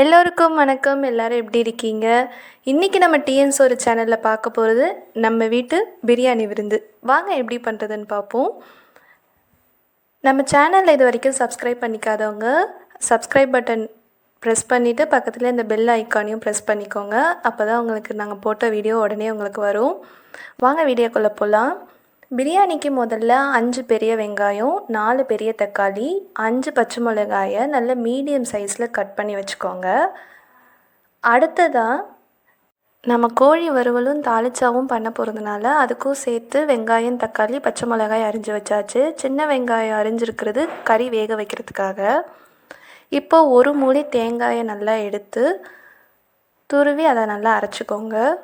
எல்லோருக்கும் வணக்கம். எல்லாரும் எப்படி இருக்கீங்க? இன்றைக்கி நம்ம டிஎன்ஸ் ஒரு சேனலில் பார்க்க போகிறது நம்ம வீட்டு பிரியாணி விருந்து. வாங்க எப்படி பண்ணுறதுன்னு பார்ப்போம். நம்ம சேனலில் இது வரைக்கும் சப்ஸ்கிரைப் பண்ணிக்காதவங்க சப்ஸ்கிரைப் பட்டன் ப்ரெஸ் பண்ணிவிட்டு பக்கத்தில் இந்த பெல் ஐக்கானையும் ப்ரெஸ் பண்ணிக்கோங்க. அப்போ தான் உங்களுக்கு நாங்கள் போட்ட வீடியோ உடனே உங்களுக்கு வரும். வாங்க வீடியோக்குள்ளே போகலாம் பிரியாணிக்கு முதல்ல அஞ்சு பெரிய வெங்காயம் நாலு பெரிய தக்காளி அஞ்சு பச்சை மிளகாயை நல்ல மீடியம் சைஸில் கட் பண்ணி வச்சுக்கோங்க. அடுத்ததாக நம்ம கோழி வறுவலும் தாளிச்சாவும் பண்ண போகிறதுனால அதுக்கும் சேர்த்து வெங்காயம் தக்காளி பச்சை மிளகாய் அரிஞ்சு வச்சாச்சு. சின்ன வெங்காயம் அரிஞ்சிருக்கிறது கறி வேக வைக்கிறதுக்காக. இப்போ ஒரு மூடி தேங்காயை நல்லா எடுத்து துருவி அதை நல்லா அரைச்சிக்கோங்க.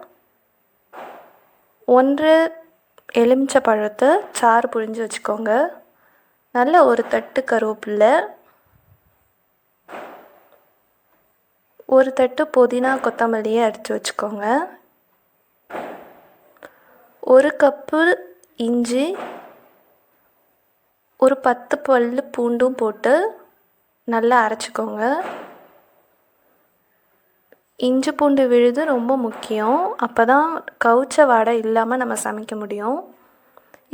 ஒன்று எலுமிச்சை பழத்தை சாறு புழிஞ்சு வச்சுக்கோங்க. நல்ல ஒரு தட்டு கருவேப்பில்லை. ஒரு தட்டு புதினா கொத்தமல்லியை அரைச்சி வச்சுக்கோங்க. ஒரு கப்பு இஞ்சி ஒரு பத்து பல் பூண்டும் போட்டு நல்லா அரைச்சிக்கோங்க. இஞ்சி பூண்டு விழுது ரொம்ப முக்கியம். அப்போ தான் கவுச்ச வாடை இல்லாமல் நம்ம சமைக்க முடியும்.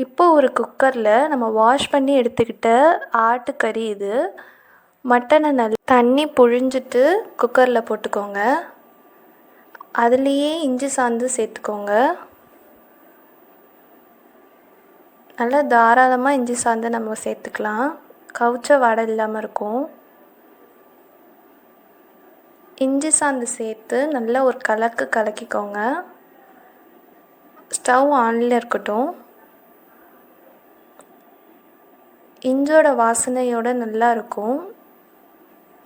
இப்போ ஒரு குக்கரில் நம்ம வாஷ் பண்ணி எடுத்துக்கிட்ட ஆட்டுக்கறி இது. மட்டனை நல் தண்ணி புழிஞ்சிட்டு குக்கரில் போட்டுக்கோங்க. அதுலேயே இஞ்சி சாந்து சேர்த்துக்கோங்க. நல்லா தாராளமாக இஞ்சி சாந்து நம்ம சேர்த்துக்கலாம். கவுச்ச வாடை இல்லாமல் இருக்கும். இஞ்சி சாந்து சேர்த்து நல்லா ஒரு கலக்கு கலக்கிக்கோங்க. ஸ்டவ் ஆனில் இருக்கட்டும். இஞ்சோட வாசனையோட நல்லா இருக்கும்.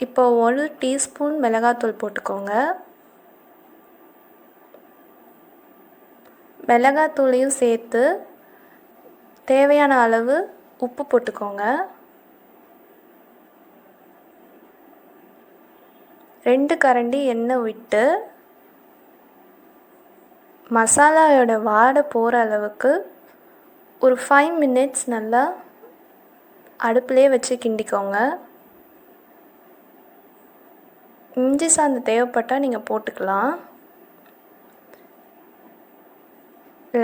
இப்போ ஒரு டீஸ்பூன் மிளகாத்தூள் போட்டுக்கோங்க. மிளகாத்தூளையும் சேர்த்து தேவையான அளவு உப்பு போட்டுக்கோங்க. ரெண்டு கரண்டி எண்ணெய் விட்டு மசாலாவோட வாடை போகிற அளவுக்கு ஒரு ஃபைவ் மினிட்ஸ் நல்லா அடுப்புலேயே வச்சு கிண்டிக்கோங்க. இஞ்சி சாந்து தேவைப்பட்டால் நீங்கள் போட்டுக்கலாம்.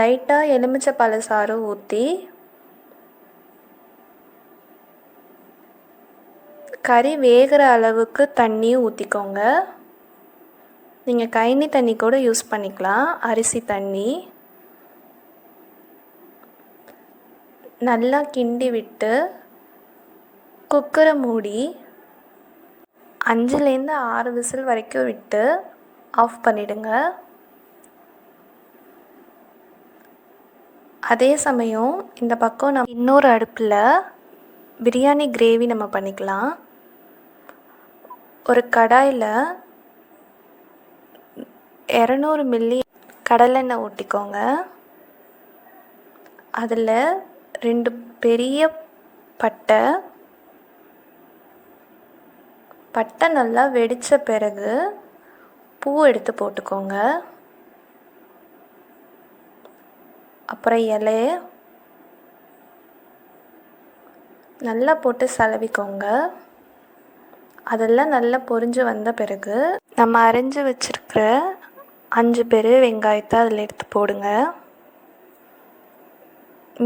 லைட்டாக எலுமிச்சை பழ சாறு ஊற்றி கறி வேகிற அளவுக்கு தண்ணியும் ஊற்றிக்கோங்க நீங்கள் கைனி தண்ணி கூட யூஸ் பண்ணிக்கலாம். அரிசி தண்ணி. நல்லா கிண்டி விட்டு குக்கரை மூடி அஞ்சுலேருந்து ஆறு விசில் வரைக்கும் விட்டு ஆஃப் பண்ணிவிடுங்க அதே சமயம் இந்த பக்கம் நம்ம இன்னொரு அடுப்பில் பிரியாணி கிரேவி நம்ம பண்ணிக்கலாம். ஒரு கடாயில் இரநூறு மில்லி கடலெண்ணெய் ஊற்றிக்கோங்க அதில் ரெண்டு பெரிய பட்டை பட்டை நல்லா வெடித்த பிறகு பூ எடுத்து போட்டுக்கோங்க. அப்புறம் இலைய நல்லா போட்டு சலவிக்கோங்க. அதெல்லாம் நல்லா பொரிஞ்சு வந்த பிறகு நம்ம அரைஞ்சி வச்சுருக்கிற அஞ்சு பெரிய வெங்காயத்தை அதில் எடுத்து போடுங்க.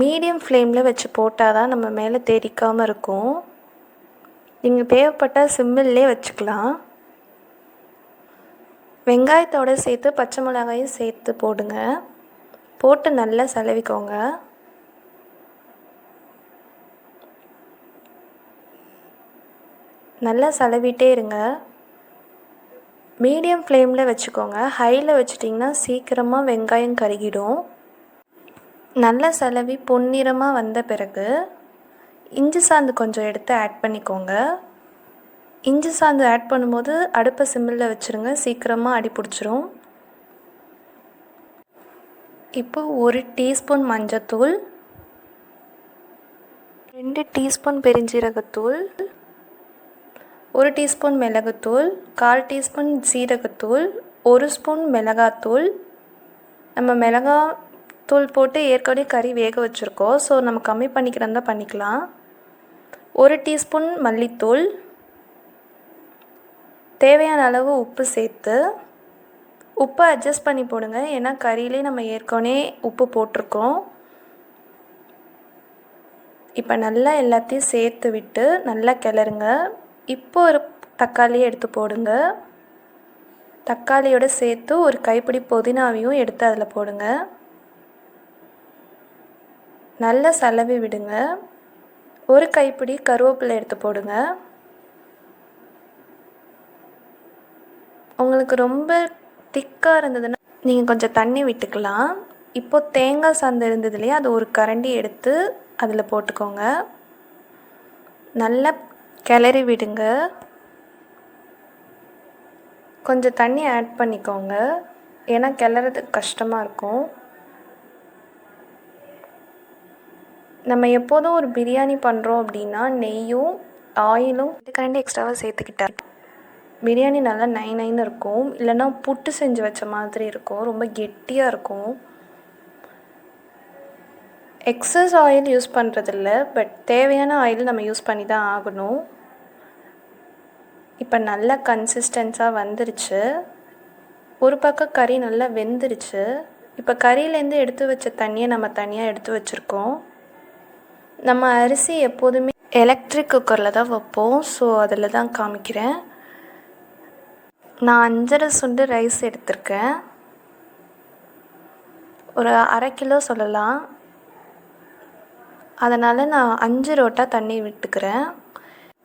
மீடியம் ஃப்ளேமில் வச்சு போட்டால் தான் நம்ம மேலே தெரிக்காமல் இருக்கும். நீங்கள் தேவைப்பட்டால் சிம்மில்லே வச்சுக்கலாம். வெங்காயத்தோடு சேர்த்து பச்சை மிளகாயும் சேர்த்து போடுங்க. போட்டு நல்லா செலவிக்கோங்க. நல்லா செலவிட்டே இருங்க. மீடியம் ஃப்ளேமில் வச்சுக்கோங்க. ஹையில் வச்சிட்டிங்கன்னா சீக்கிரமாக வெங்காயம் கருகிடும். நல்லா சலவி பொன்னிறமாக வந்த பிறகு இஞ்சி சாந்து கொஞ்சம் எடுத்து ஆட் பண்ணிக்கோங்க. இஞ்சி சாந்து ஆட் பண்ணும்போது அடுப்பை சிம்மில் வச்சுருங்க. சீக்கிரமாக அடி பிடிச்சிரும். இப்போ ஒரு டீஸ்பூன் மஞ்சத்தூள் ரெண்டு டீஸ்பூன் பெருஞ்சீரகத்தூள் ஒரு டீஸ்பூன் மிளகுத்தூள் கால் டீஸ்பூன் சீரகத்தூள் ஒரு ஸ்பூன் மிளகாத்தூள். நம்ம மிளகா தூள் போட்டு ஏற்கனவே கறி வேக வச்சுருக்கோம். ஸோ நம்ம கம்மி பண்ணிக்கிறதா பண்ணிக்கலாம். ஒரு டீஸ்பூன் மல்லித்தூள். தேவையான அளவு உப்பு சேர்த்து உப்பை அட்ஜஸ்ட் பண்ணி போடுங்க. ஏன்னா கறியிலே நம்ம ஏற்கனவே உப்பு போட்டிருக்கோம். இப்போ நல்லா எல்லாத்தையும் சேர்த்து விட்டு நல்லா கிளறுங்க. இப்போ ஒரு தக்காளியை எடுத்து போடுங்க. தக்காளியோட சேர்த்து ஒரு கைப்பிடி புதினாவையும் எடுத்து அதில் போடுங்க. நல்லா சலவி விடுங்க. ஒரு கைப்பிடி கருவேப்பிலை எடுத்து போடுங்க. உங்களுக்கு ரொம்ப திக்காக இருந்ததுன்னா நீங்கள் கொஞ்சம் தண்ணி விட்டுக்கலாம். இப்போ தேங்காய் சாந்து இருந்தது இல்லையா அது ஒரு கரண்டி எடுத்து அதில் போட்டுக்கோங்க. நல்லா கிளறி விடுங்க. கொஞ்சம் தண்ணி ஆட் பண்ணிக்கோங்க. ஏன்னா கிளறதுக்கு கஷ்டமாக இருக்கும். நம்ம எப்போதும் ஒரு பிரியாணி பண்ணுறோம் அப்படின்னா நெய்யும் ஆயிலும் இது எக்ஸ்ட்ராவாக சேர்த்துக்கிட்டேன் பிரியாணி நல்லா நைன் நைன் இருக்கும். இல்லைன்னா புட்டு செஞ்சு வச்ச மாதிரி இருக்கும். ரொம்ப கெட்டியாக இருக்கும். எக்ஸஸ் ஆயில் யூஸ் பண்ணுறதில்ல பட் தேவையான ஆயில் நம்ம யூஸ் பண்ணி தான் ஆகணும். இப்போ நல்ல கன்சிஸ்டன்ஸாக வந்துருச்சு. ஒரு பக்கம் கறி நல்லா வெந்துருச்சு. இப்போ கறியிலேருந்து எடுத்து வச்ச தண்ணியை நம்ம தனியாக எடுத்து வச்சுருக்கோம். நம்ம அரிசி எப்போதுமே எலக்ட்ரிக் குக்கரில் தான் வைப்போம். ஸோ அதில் தான் காமிக்கிறேன். நான் அஞ்சரை சுண்டு ரைஸ் எடுத்திருக்கேன். ஒரு அரை கிலோ சொல்லலாம். அதனால் நான் அஞ்சு ரோட்டா தண்ணி விட்டுக்கிறேன்.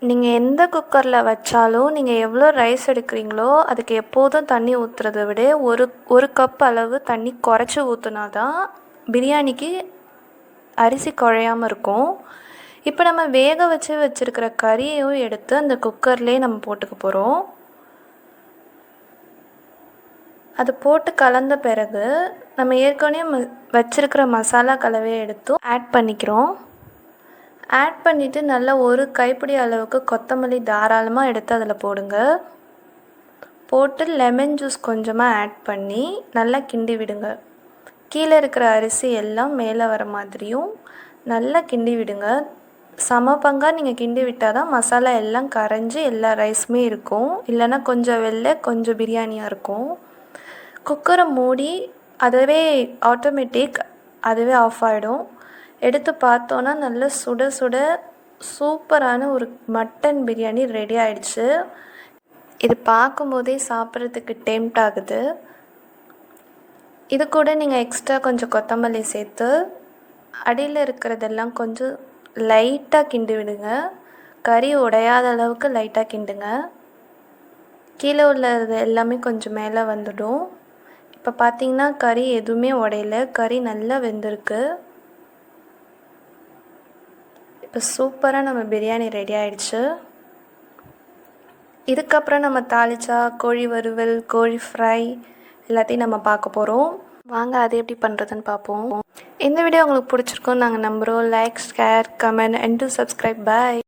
நீங்கள் எந்த குக்கரில் வச்சாலும் நீங்கள் எவ்வளோ ரைஸ் எடுக்கிறீங்களோ அதுக்கு எப்போதும் தண்ணி ஊற்றுறத விட ஒரு ஒரு கப் அளவு தண்ணி குறைச்சி ஊற்றுனா தான் பிரியாணிக்கு அரிசி குழையாமல் இருக்கும். இப்போ நம்ம வேக வச்சு வச்சுருக்கிற கறியையும் எடுத்து அந்த குக்கர்லேயே நம்ம போட்டுக்க போகிறோம் அது போட்டு கலந்த பிறகு நம்ம ஏற்கனவே ம வச்சுருக்கிற மசாலா கலவையை எடுத்தும் ஆட் பண்ணிக்கிறோம். ஆட் பண்ணிவிட்டு நல்லா ஒரு கைப்பிடி அளவுக்கு கொத்தமல்லி தாராளமாக எடுத்து அதில் போடுங்க. போட்டு லெமன் ஜூஸ் கொஞ்சமாக ஆட் பண்ணி நல்லா கிண்டி விடுங்க. கீழே இருக்கிற அரிசி எல்லாம் மேலே வர மாதிரியும் நல்லா கிண்டி விடுங்க. சம பங்காக நீங்கள் கிண்டி விட்டால் தான் மசாலா எல்லாம் கரைஞ்சி எல்லா ரைஸுமே இருக்கும். இல்லைன்னா கொஞ்சம் வெள்ளை கொஞ்சம் பிரியாணியாக இருக்கும். குக்கரை மூடி அதுவே ஆட்டோமேட்டிக் அதுவே ஆஃப் ஆகிடும் எடுத்து பார்த்தோன்னா நல்லா சுட சுட சூப்பரான ஒரு மட்டன் பிரியாணி ரெடி ஆயிடுச்சு. இது பார்க்கும்போதே சாப்பிட்றதுக்கு டெம்ட் ஆகுது. இது கூட நீங்கள் எக்ஸ்ட்ரா கொஞ்சம் கொத்தமல்லி சேர்த்து அடியில் இருக்கிறதெல்லாம் கொஞ்சம் லைட்டாக கிண்டி விடுங்க. கறி உடையாத அளவுக்கு லைட்டாக கிண்டுங்க. கீழே உள்ளது எல்லாமே கொஞ்சம் மேலே வந்துடும். இப்போ பார்த்தீங்கன்னா கறி எதுவுமே உடையல. கறி நல்லா வெந்திருக்கு. இப்போ சூப்பராக நம்ம பிரியாணி ரெடி ஆயிடுச்சு. இதுக்கப்புறம் நம்ம தாளிச்சா கோழி வறுவல் கோழி ஃப்ரை எல்லாத்தையும் நம்ம பார்க்க போகிறோம் வாங்க அது எப்படி பண்ணுறதுன்னு பார்ப்போம். இந்த வீடியோ உங்களுக்கு பிடிச்சிருக்கோன்னு நாங்கள் நம்புகிறோம் like share comment and do subscribe bye